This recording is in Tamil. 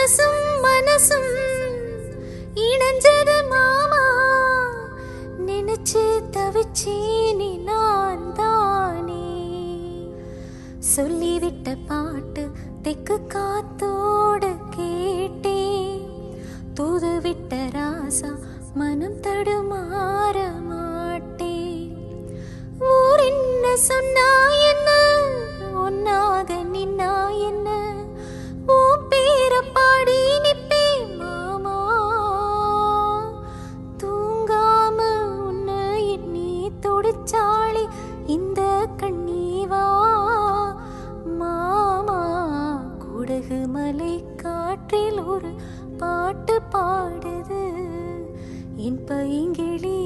மனசும் மனசும் இணைஞ்சது மாமா. நினைச்சு தவிச்சேனே நான் தானே. சொல்லிவிட்ட பாட்டு தெக்கு காத்தோடு கேட்டே. தூது விட்ட ராசா மனம் தடுமாற மாட்டே. ஊர் என்ன சொன்னாய்? காற்றில் ஒரு பாட்டு பாடுது. என் பைங்கிளி